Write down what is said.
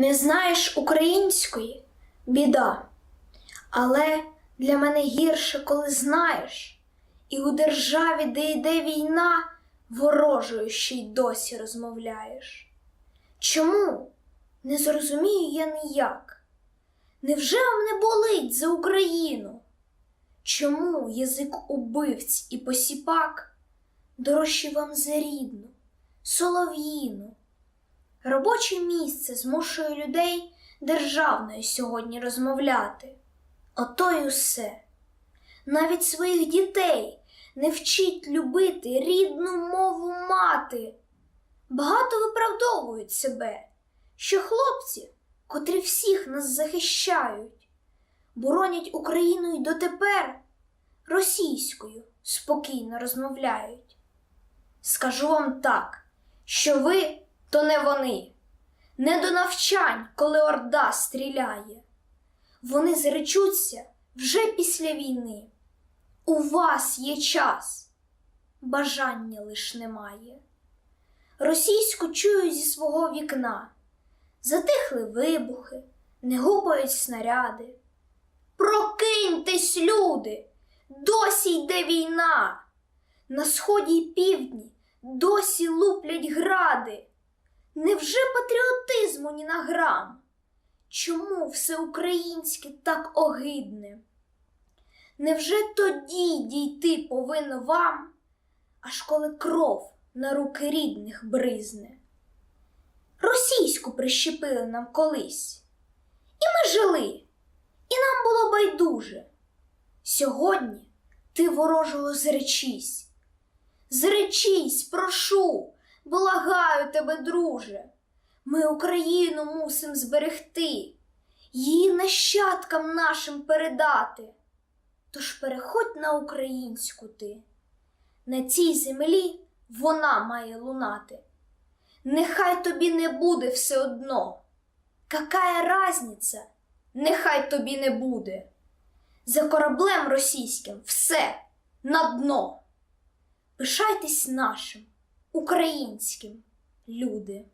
Не знаєш української біда. Але для мене гірше, коли знаєш, і у державі, де йде війна, ворожою ще й досі розмовляєш. Чому? Не зрозумію я ніяк. Невже вам не болить за Україну? Чому язик убивць і посіпак дорожчий вам за рідну, солов'їну? Робоче місце змушує людей державною сьогодні розмовляти. Ото й усе. Навіть своїх дітей не вчить любити рідну мову мати. Багато виправдовують себе, що хлопці, котрі всіх нас захищають, боронять Україну й дотепер російською спокійно розмовляють. Скажу вам так, що ви то не вони, не до навчань, коли орда стріляє. Вони зречуться вже після війни. У вас є час, бажання лиш немає. Російську чую зі свого вікна, затихли вибухи, не гупають снаряди. Прокиньтесь, люди, досі йде війна. На сході й півдні досі луплять гради. Невже патріотизму ні на грам? Чому все українське так огидне? Невже тоді дійти повинно вам, аж коли кров на руки рідних бризне? Російську прищепили нам колись, і ми жили, і нам було байдуже. Сьогодні ти ворожого зречись. Зречись, прошу, тебе, друже. Ми Україну мусим зберегти, її нащадкам нашим передати. Тож переходь на українську ти. На цій землі вона має лунати. Нехай тобі не буде все одно. Какая разниця? Нехай тобі не буде. За кораблем російським все на дно. Пишайтесь нашим, українським, люди.